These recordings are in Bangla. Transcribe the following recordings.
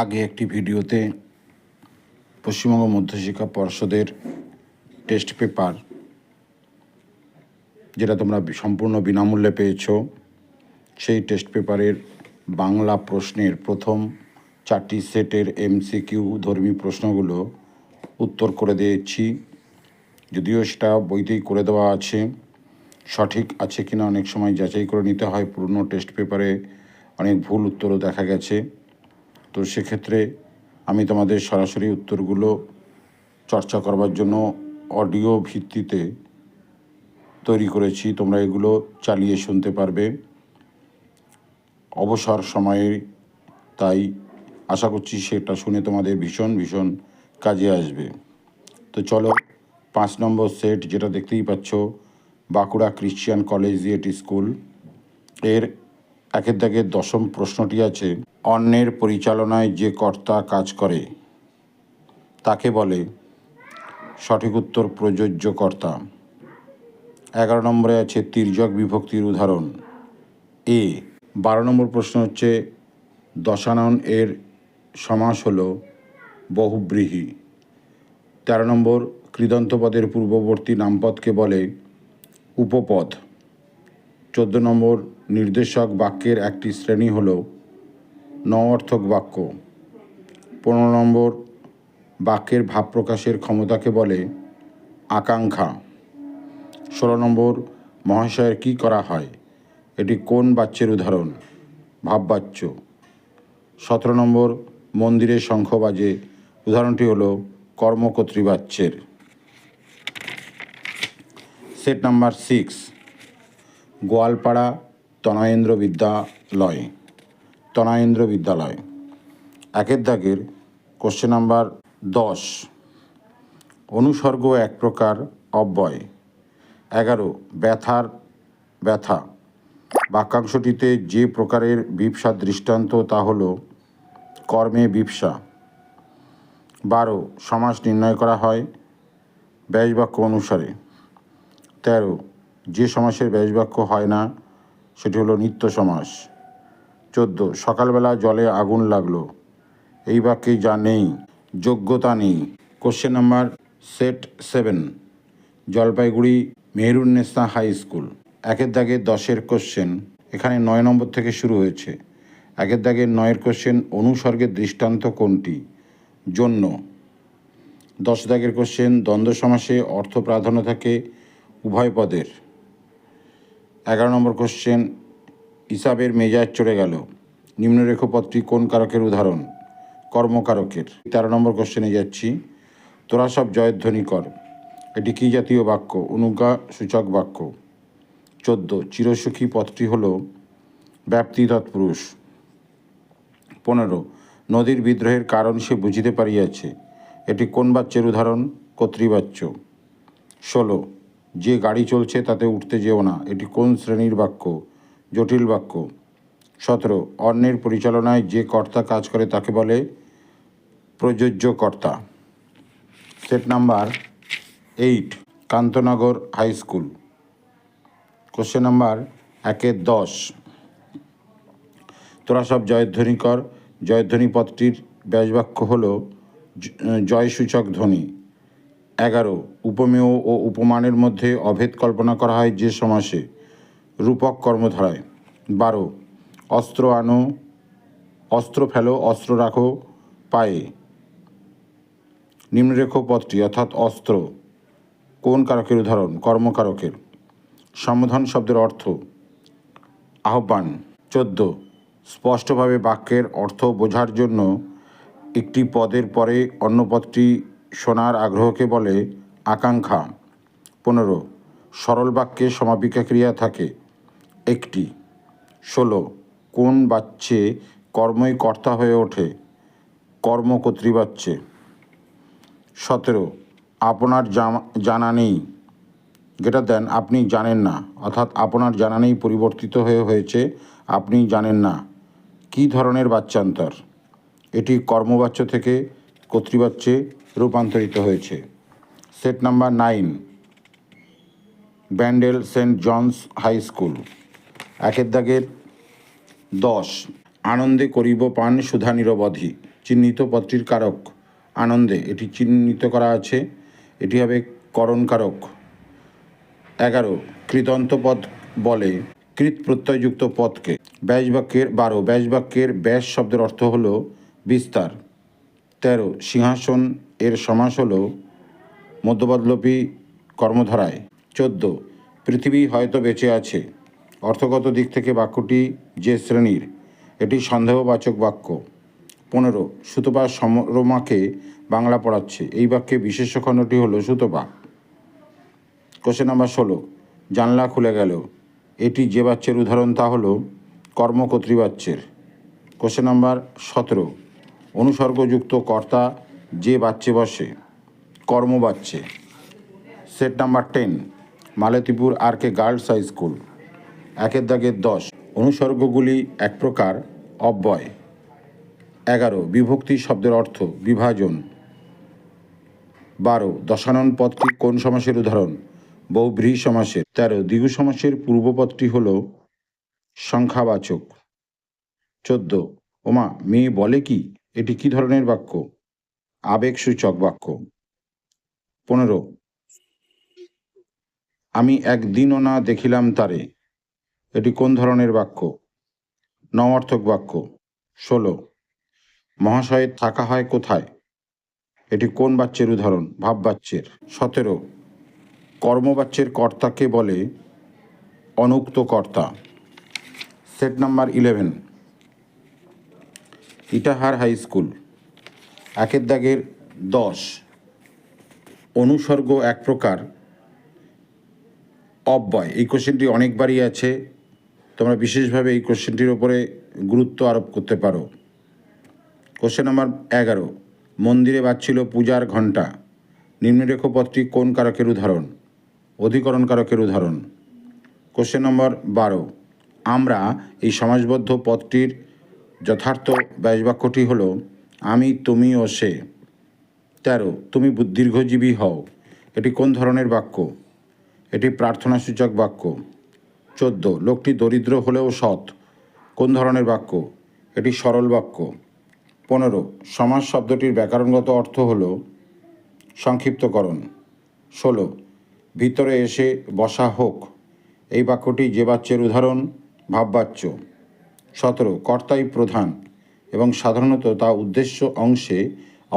আগে একটি ভিডিওতে পশ্চিমবঙ্গ মধ্যশিক্ষা পর্ষদের টেস্ট পেপার যেটা তোমরা সম্পূর্ণ বিনামূল্যে পেয়েছ, সেই টেস্ট পেপারের বাংলা প্রশ্নের প্রথম চারটি সেটের এমসিকিউ ধর্মী প্রশ্নগুলো উত্তর করে দিয়েছি। যদিও সেটা বইতেই করে দেওয়া আছে, সঠিক আছে কিনা অনেক সময় যাচাই করে নিতে হয়। পুরনো টেস্ট পেপারে অনেক ভুল উত্তরও দেখা গেছে। তো সেক্ষেত্রে আমি তোমাদের সরাসরি উত্তরগুলো চর্চা করবার জন্য অডিও ভিত্তিতে তৈরি করেছি। তোমরা এগুলো চালিয়ে শুনতে পারবে। অবসর সময়ে তাই আশা করছি সেটা শুনে তোমাদের ভীষণ ভীষণ কাজে আসবে। তো চলো, পাঁচ নম্বর সেট যেটা দেখতেই পাচ্ছ, বাঁকুড়া ক্রিশ্চিয়ান কলেজিয়েট স্কুল। এর একের দাগের দশম প্রশ্নটি আছে, অন্যের পরিচালনায় যে কর্তা কাজ করে, তাকে বলে সঠিক উত্তর প্রযোজ্য কর্তা। এগারো নম্বরে আছে তির্যক বিভক্তির উদাহরণ। এ, বারো নম্বর প্রশ্ন হচ্ছে, দশানন এর সমাস হল বহুব্রীহি। তেরো নম্বর কৃদন্ত পদের পূর্ববর্তী নামপদকে বলে উপপদ। চোদ্দ নম্বর নির্দেশক বাক্যের একটি শ্রেণি হল নঅর্থক বাক্য। পনেরো নম্বর, বাক্যের ভাব প্রকাশের ক্ষমতাকে বলে আকাঙ্ক্ষা। ষোলো নম্বর, মহাশয়ের কী করা হয়? এটি কোন বাচ্যের উদাহরণ? ভাববাচ্য। সতেরো নম্বর, মন্দিরে শঙ্খ বাজে। উদাহরণটি হলো কর্মকর্তৃবাচ্যের। Set number six, Goalpara Tanayendra Vidyalaya Tanayendra Vidyalaya একের দাগের কোশ্চেন নাম্বার দশ। অনুসর্গ এক প্রকার অব্যয়। এগারো, ব্যথার ব্যথা। বাক্যাংশটিতে যে প্রকারের বিপসা দৃষ্টান্ত, তা হল কর্মে বিপসা বারো, সমাজ নির্ণয় করা হয় ব্যাসবাক্য অনুসারে। তেরো, যে সমাসের ব্যাসবাক্য হয় না সেটি হলো নিত্য সমাস। চোদ্দ, সকালবেলা জলে আগুন লাগল। এই বাক্যে যা নেই, যোগ্যতা নেই। Question number set seven Jalpaiguri Meherunnesa high school একের দাগে দশের কোশ্চেন এখানে নয় নম্বর থেকে শুরু হয়েছে। একের দাগের নয়ের কোশ্চেন অনুসর্গের দৃষ্টান্ত কোনটি? জন্য। দশ দাগের কোশ্চেন দ্বন্দ্ব সমাসে অর্থ প্রাধান্য থাকে উভয় পদের। এগারো নম্বর কোশ্চেন হিসাবের মেজাজ চড়ে গেল। নিম্নরেখ পদটি কোন কারকের উদাহরণ? কর্মকারকের। তেরো নম্বর কোশ্চেনে যাচ্ছি। তোরা সব জয়ধ্বনি কর। এটি কী জাতীয় বাক্য? অনুজ্ঞা সূচক বাক্য। চোদ্দ, চিরসুখী পথটি হল ব্যাপ্তি তৎপুরুষ। পনেরো, নদীর বিদ্রোহের কারণ সে বুঝিতে পারিয়াছে। এটি কোন বাচ্যের উদাহরণ? কর্তৃবাচ্য। ষোলো যে গাড়ি চলছে তাতে উঠতে যেও না। এটি কোন শ্রেণির বাক্য? জটিল বাক্য। সতেরো, অন্যের পরিচালনায় যে কর্তা কাজ করে তাকে বলে প্রযোজ্য কর্তা set number eight, Kantanagar high school. Question number একের দশ। তোরা সব জয়ধ্বনি কর জয়ধ্বনি পদটির ব্যাসবাক্য হল জয়সূচক ধ্বনি। এগারো, উপমেয় ও উপমানের মধ্যে অভেদ কল্পনা করা হয় যে সমাসে। রূপক কর্মধারায়। বারো, অস্ত্র আনো, অস্ত্র ফেলো, অস্ত্র রাখো, পায়ে। নিম্নরেখ পদটি অর্থাৎ অস্ত্র। কোন কারকের উদাহরণ? কর্মকারকের। সমাধান শব্দের অর্থ। আহ্বান। চোদ্দ, স্পষ্টভাবে বাক্যের অর্থ বোঝার জন্য একটি পদের পরে অন্য পদটি শোনার আগ্রহকে বলে আকাঙ্ক্ষা। পনেরো, সরল বাক্যে সমাপিকা ক্রিয়া থাকে। একটি, ষোলো, কোন বাচ্চে কর্মই কর্তা হয়ে ওঠে? কর্ম কর্তৃবাচ্যে। সতেরো, আপনার জানা নেই। যেটা দেন আপনি জানেন না, অর্থাৎ আপনার জানা নেই পরিবর্তিত হয়ে হয়েছে, আপনি জানেন না। কী ধরনের বাচ্চান্তর এটি কর্মবাচ্য থেকে কর্তৃবাচ্যে রূপান্তরিত হয়েছে। Set number nine, Bandel saint John's high school. একের দাগের দশ, আনন্দে করিব পান সুধা নিরবধি। চিহ্নিত পদটির কারক, আনন্দে। এটি চিহ্নিত করা আছে। এটি হবে করণকারক এগারো, কৃদন্ত পদ বলে কৃত প্রত্যয়যুক্ত পদকে। ব্যাস বাক্যের বারো, ব্যাস বাক্যের ব্যাস শব্দের অর্থ হল বিস্তার। তেরো, সিংহাসন এর সমাস হল মধ্যপদলোপী কর্মধারায়। চোদ্দ, পৃথিবী হয়তো বেঁচে আছে। অর্থগত দিক থেকে বাক্যটি যে শ্রেণির, এটি সন্দেহবাচক বাক্য। পনেরো, সুতপা সমরমাকে বাংলা পড়াচ্ছে। এই বাক্যে বিশেষ্য খণ্ডটি হলো সুতপা। কোশ্চেন নাম্বার ষোলো, জানলা খুলে গেল। এটি যে বাচ্চের উদাহরণ তা হলো কর্মকর্তৃবাচ্যের কোশ্চেন নাম্বার সতেরো, অনুসর্গযুক্ত কর্তা যে বাচ্চে বসে, কর্ম বাচ্চে, set number ten, Maltipur R K girls high school, একের দাগের দশ, অনুসর্গগুলি এক প্রকার, অব্যয়। এগারো, বিভক্তি শব্দের অর্থ বিভাজন। বারো, দশানন পদটি কোন সমাসের উদাহরণ? বহুব্রীহি সমাসের। তেরো, দ্বিগু সমাসের পূর্বপদটি হল সংখ্যাবাচক। চোদ্দ, ওমা, মেয়ে বলে কি? এটি কি ধরনের বাক্য? আবেগসূচক বাক্য। পনেরো, আমি একদিনও না দেখিলাম তারে। এটি কোন ধরনের বাক্য? নঅর্থক বাক্য। ষোলো মহাশয়ের থাকা হয় কোথায়? এটি কোন বাচ্যের উদাহরণ? ভাব বাচ্যের। সতেরো, কর্মবাচ্যের কর্তাকে বলে অনুক্ত কর্তা। Set number eleven. Itahar high school. একের দাগের দশ। অনুসর্গ এক প্রকার। অব্যয়। এই কোশ্চেনটি অনেকবারই আছে। তোমরা বিশেষভাবে এই কোশ্চেনটির ওপরে গুরুত্ব আরোপ করতে পারো। কোশ্চেন নাম্বার এগারো। মন্দিরে বাজছিল পূজার ঘণ্টা। নিম্নরেখ পথটি কোন কারকের উদাহরণ? অধিকরণ কারকের উদাহরণ। কোশ্চেন নম্বর বারো। আমরা এই সমাজবদ্ধ পদটির যথার্থ ব্যাসবাক্যটি হল আমি তুমি ও সে। তেরো, তুমি দীর্ঘজীবী হও। এটি কোন ধরনের বাক্য? এটি প্রার্থনাসূচক বাক্য। চোদ্দ, লোকটি দরিদ্র হলেও সৎ। কোন ধরনের বাক্য? এটি সরল বাক্য। পনেরো, সমাজ শব্দটির ব্যাকরণগত অর্থ হল সংক্ষিপ্তকরণ। ষোলো, ভিতরে এসে বসা হোক। এই বাক্যটি যে বাচ্যের উদাহরণ, ভাববাচ্য। সতেরো, কর্তাই প্রধান। এবং সাধারণত তা উদ্দেশ্য অংশে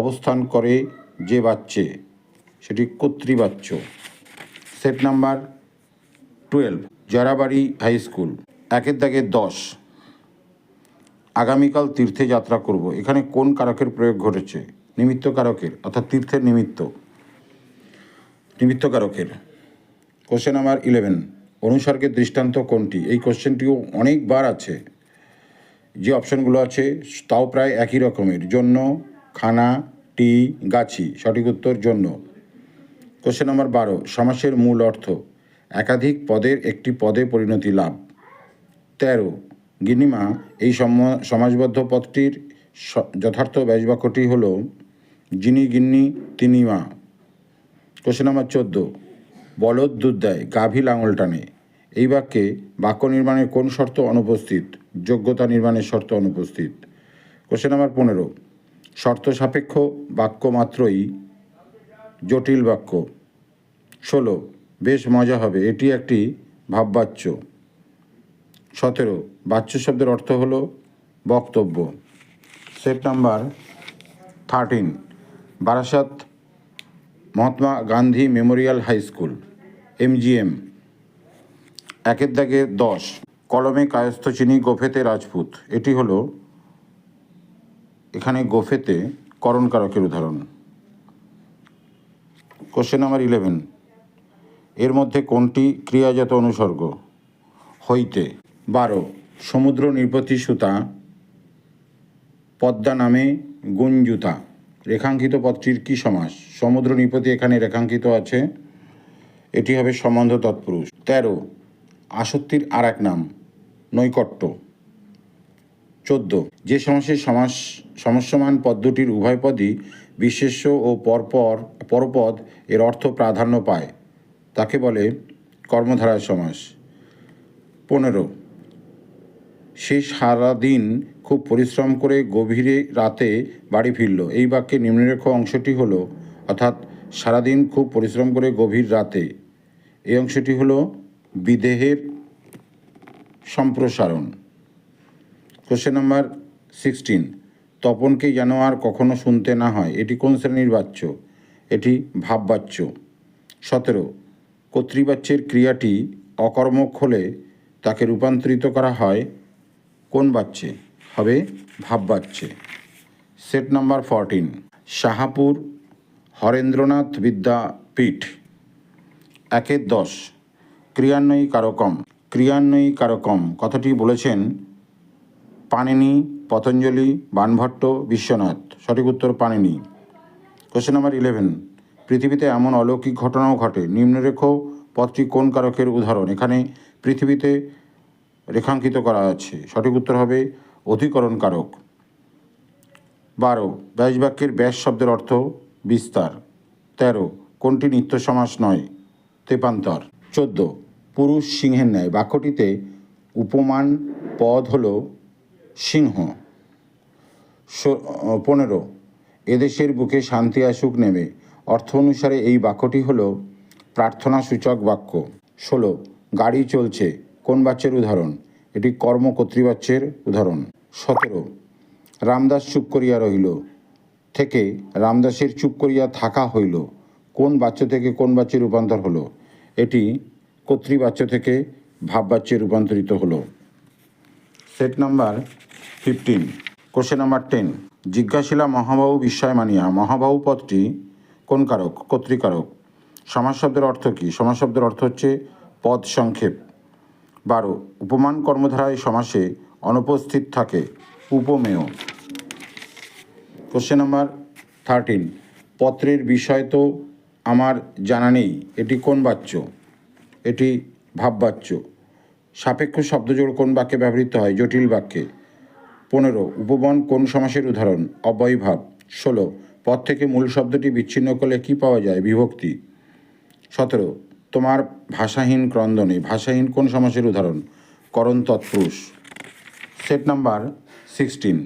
অবস্থান করে যে বাচ্চে, সেটি কর্তৃবাচ্য। Set number twelve Jorabari high school, একের দাগে দশ। আগামীকাল তীর্থে যাত্রা করব। এখানে কোন কারকের প্রয়োগ ঘটেছে? নিমিত্ত কারকের, অর্থাৎ তীর্থের নিমিত্ত। নিমিত্ত কারকের। কোশ্চেন নাম্বার ইলেভেন অনুসর্গের দৃষ্টান্ত কোনটি? এই কোশ্চেনটিও অনেকবার আছে। যে অপশনগুলো আছে, তাও প্রায় একই রকমের। জন্য, খানা, টি, গাছি, সঠিক উত্তর জন্য। কোশ্চেন নাম্বার বারো, সমাসের মূল অর্থ। একাধিক পদের একটি পদে পরিণতি লাভ। তেরো, গিনিমা, এই সম- সমাজবদ্ধ পদটির যথার্থ ব্যাসবাক্যটি হল, যিনি গিন্নি, তিনি মা। কোশ্চেন নাম্বার চোদ্দ, বলদ দুধ দেয়, গাভী লাঙল টানে। এই বাক্যে বাক্য নির্মাণের কোন শর্ত অনুপস্থিত? যোগ্যতা নির্মাণের শর্ত অনুপস্থিত। কোশ্চেন নাম্বার পনেরো। শর্ত সাপেক্ষ বাক্য মাত্রই জটিল বাক্য। ষোলো। বেশ মজা হবে, এটি একটি ভাববাচ্য। সতেরো। বাচ্য শব্দের অর্থ হলো বক্তব্য। Set number thirteen Barasat Mahatma Gandhi memorial high school MGM একের দাগে দশ। কলমে কায়স্থ চিনি গোফেতে রাজপুত। এটি হলো এখানে গোফেতে করণকারকের উদাহরণ। কোশ্চেন নাম্বার ইলেভেন এর মধ্যে কোনটি ক্রিয়াজাত অনুসর্গ? হইতে, বারো। সমুদ্র নির্পতি সুতা, পদ্মা নামে গুঞ্জুতা। রেখাঙ্কিত পদটির কি সমাস? সমুদ্র নিপতি এখানে রেখাঙ্কিত আছে। এটি হবে সম্বন্ধ তৎপুরুষ। তেরো। আসক্তির আর এক নাম, নৈকট্য। চোদ্দ। যে সমাসের সমাস, সমস্যমান পদ দুটির উভয় পদই বিশেষ্য ও পরপর, পরপদ এর অর্থ প্রাধান্য পায়। তাকে বলে কর্মধারায় সমাস। পনেরো। সে সারাদিন খুব পরিশ্রম করে গভীরে রাতে বাড়ি ফিরল। এই বাক্যে নিম্নরেখ অংশটি হল, অর্থাৎ সারাদিন খুব পরিশ্রম করে গভীর রাতে। এই অংশটি হলো বিদেহের সম্প্রসারণ। কোশ্চেন নাম্বার সিক্সটিন, তপনকে যেন আর কখনো শুনতে না হয়, এটি কোন শ্রেণির বাচ্য? এটি ভাববাচ্য। সতেরো, কর্তৃবাচ্যের ক্রিয়াটি অকর্মক হলে তাকে রূপান্তরিত করা হয় কোন বাচ্চে হবে ভাববাচ্যে। Set number fourteen, Shahapur Harendranath Vidyapith, একের দশ ক্রিয়ান্বয়ী কারকম ক্রিয়ান্বয়ী কারকম কথাটি বলেছেন পানিনি পতঞ্জলি, বানভট্ট, বিশ্বনাথ। সঠিক উত্তর পানিনি কোশ্চেন নাম্বার ইলেভেন পৃথিবীতে এমন অলৌকিক ঘটনাও ঘটে। নিম্নরেখ পথটি কোন কারকের উদাহরণ? এখানে পৃথিবীতে রেখাঙ্কিত করা আছে। সঠিক উত্তর হবে অধিকরণ কারক। বারো। ব্যাস বাক্যের ব্যাস শব্দের অর্থ বিস্তার। তেরো। কোনটি নিত্য সমাস নয়? তেপান্তর। চোদ্দ। পুরুষ সিংহের ন্যায়। বাক্যটিতে উপমান পদ হল সিংহ। পনেরো, এদেশের বুকে শান্তি আসুক নেমে। অর্থ অনুসারে এই বাক্যটি হল প্রার্থনা সূচক বাক্য। ষোলো, গাড়ি চলছে, কোন বাচ্যের উদাহরণ? এটি কর্ম কর্তৃবাচ্যের উদাহরণ। সতেরো, রামদাস চুপ করিয়া রহিল। থেকে রামদাসের চুপ করিয়া থাকা হইল। কোন বাচ্য থেকে কোন বাচ্যে রূপান্তর হলো? এটি কর্তৃবাচ্য থেকে ভাববাচ্যে রূপান্তরিত হলো। Set number fifteen, question number ten. জিজ্ঞাসিলা মহাবাহু বিস্ময় মানিয়া মহাবাহু পদটি কোন কারক? কর্তৃকারক সমাজ শব্দের অর্থ কী? সমাজ শব্দের অর্থ হচ্ছে পদ সংক্ষেপ। বারো, উপমান কর্মধারায় সমাসে অনুপস্থিত থাকে, উপমেয়। কোশ্চেন নাম্বার থার্টিন, পত্রের বিষয় তো আমার জানা নেই, এটি কোন বাচ্য এটি ভাববাচ্য। সাপেক্ষ শব্দজোড় কোন বাক্যে ব্যবহৃত হয়? জটিল বাক্যে। পনেরো, উপবন কোন সমাসের উদাহরণ? অব্যয়ভাব। ষোলো পদ থেকে মূল শব্দটি বিচ্ছিন্ন করলে কি পাওয়া যায়? বিভক্তি। সতেরো, তোমার ভাষাহীন ক্রন্দনে। ভাষাহীন কোন সমাসের উদাহরণ? করণ তৎপুরুষ। Set number sixteen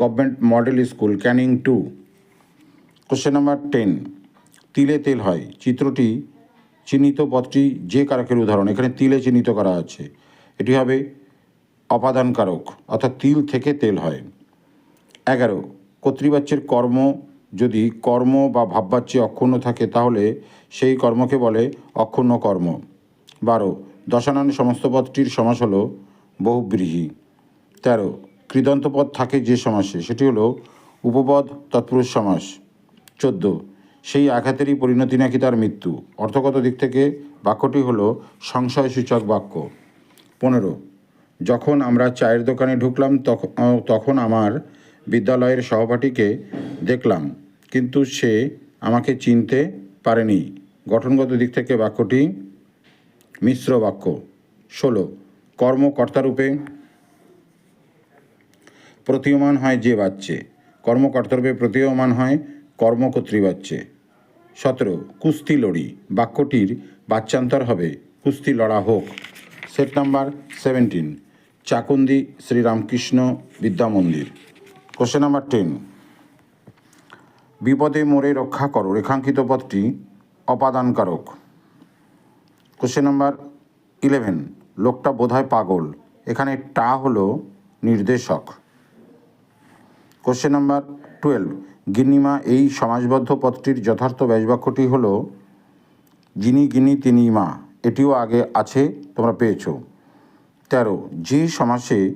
government model school, Canning two. Question number ten, তিলে তেল হয়। চিত্রটি চিহ্নিত পদটি যে কারকের উদাহরণ, এখানে তিলে চিহ্নিত করা আছে। এটি হবে অপাদান কারক অর্থাৎ তিল থেকে তেল হয়। এগারো, কর্তৃবাচ্যের কর্ম, যদি কর্ম বা ভাববাচ্যে অক্ষুণ্ণ থাকে, তাহলে সেই কর্মকে বলে অক্ষুণ্ণ কর্ম। বারো, দশানন সমস্ত পদটির সমাস হলো বহুব্রীহি। তেরো কৃদন্ত পদ থাকে যে সমাসে, সেটি হলো উপপদ তৎপুরুষ সমাস। চোদ্দ সেই আঘাতেরই পরিণতি নাকি তার মৃত্যু? অর্থগত দিক থেকে বাক্যটি হলো সংশয়সূচক বাক্য। পনেরো, যখন আমরা চায়ের দোকানে ঢুকলাম তখন আমার বিদ্যালয়ের সহপাঠীকে দেখলাম, কিন্তু সে আমাকে চিনতে পারেনি। গঠনগত দিক থেকে বাক্যটি মিশ্র বাক্য। ষোলো, কর্মকর্তারূপে প্রতীয়মান হয় যে বাচ্চে। কর্মকর্তারূপে প্রতীয়মান হয় কর্মকর্তৃবাচ্যে সতেরো, কুস্তি লড়ি। বাক্যটির বাচ্চান্তর হবে, কুস্তি লড়া হোক। Set number seventeen, Chakundi Sriramakrishna Vidya Mandir question number ten, বিপদে মোরে রক্ষা করো। রেখাঙ্কিত পদটি অপাদানকারক। কোশ্চেন নাম্বার ইলেভেন, লোকটা বোধহয় পাগল। এখানে টা হলো নির্দেশক। কোশ্চেন নাম্বার টুয়েলভ গিন্নিমা এই সমাজবদ্ধ পদটির যথার্থ ব্যাসবাক্যটি হল যিনি গিনি তিনি মা, এটিও আগে আছে, তোমরা পেয়েছ। তেরো, যে সমাসে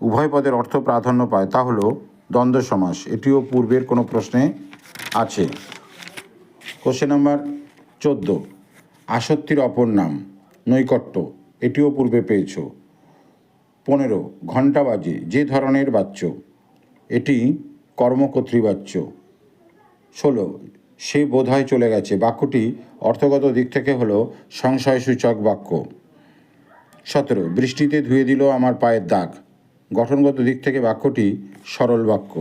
উভয় পদের অর্থ প্রাধান্য পায় তা হলো, দ্বন্দ্ব সমাস, এটিও পূর্বের কোনো প্রশ্নে আছে। কোশ্চেন নাম্বার চোদ্দ, আসক্তির অপর নাম, নৈকট্য, এটিও পূর্বে পেয়েছ। পনেরো, ঘণ্টা বাজে, যে ধরনের বাচ্চ, এটি কর্মকর্তৃবাচ্য। ষোলো, সে বোধহয় চলে গেছে। বাক্যটি অর্থগত দিক থেকে হলো সংশয়সূচক বাক্য। সতেরো, বৃষ্টিতে ধুয়ে দিল আমার পায়ের দাগ। গঠনগত দিক থেকে বাক্যটি সরল বাক্য।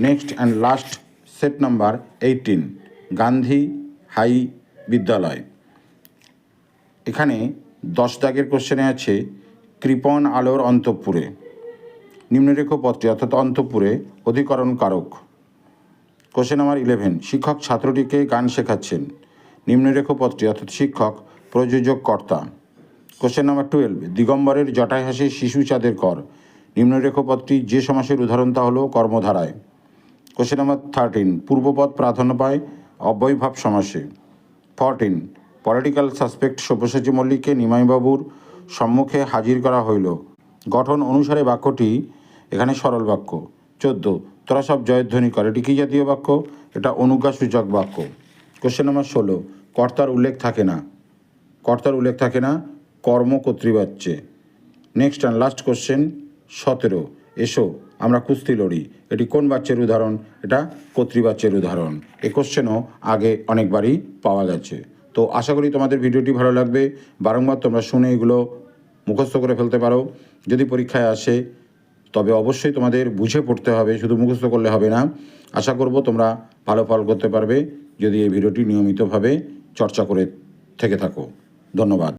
Next and last set number eighteen, Gandhi high Vidyalaya. এখানে দশ দাগের কোশ্চেনে আছে, কৃপণ আলোর অন্তঃপুরে। নিম্নরেখ পদটি অর্থাৎ অন্তপুরে অধিকরণ কারক কোশ্চেন নাম্বার ইলেভেন শিক্ষক ছাত্রটিকে গান শেখাচ্ছেন। নিম্নরেখ পদটি অর্থাৎ শিক্ষক প্রযোজক কর্তা কোশ্চেন নাম্বার টুয়েলভ দিগম্বরের জটায় হাসে শিশু চাঁদের কর। নিম্নরেখ যে সমাসের উদাহরণ তা হলো কর্মধারায়। কোশ্চেন নাম্বার থার্টিন পূর্বপদ প্রাধান্য পায় অব্যয়ভাব সমাসে। ফরটিন পলিটিক্যাল সাসপেক্ট সব্যসাচী মল্লিককে নিমাইবাবুর সম্মুখে হাজির করা হইল। গঠন অনুসারে বাক্যটি এখানে সরল বাক্য। চোদ্দ, তোরা সব জয়ধ্বনি কর। এটি কী জাতীয় বাক্য? এটা অনুজ্ঞাসূচক বাক্য। কোশ্চেন নাম্বার ষোলো, কর্তার উল্লেখ থাকে না। কর্তার উল্লেখ থাকে না, কর্ম কর্তৃবাচ্যে নেক্সট অ্যান্ড লাস্ট কোশ্চেন সতেরো, এসো, আমরা কুস্তি লড়ি। এটি কোন বাচ্চের উদাহরণ? এটা কর্তৃবাচ্যের উদাহরণ। এ কোশ্চেনও আগে অনেকবারই পাওয়া গেছে। তো আশা করি তোমাদের ভিডিওটি ভালো লাগবে। বারংবার তোমরা শুনে এগুলো মুখস্থ করে ফেলতে পারো। যদি পরীক্ষায় আসে, তবে অবশ্যই তোমাদের বুঝে পড়তে হবে, শুধু মুখস্থ করলে হবে না। আশা করব তোমরা ভালো ফল করতে পারবে। যদি এই ভিডিওটি নিয়মিতভাবে চর্চা করে থেকে থাকো। ধন্যবাদ।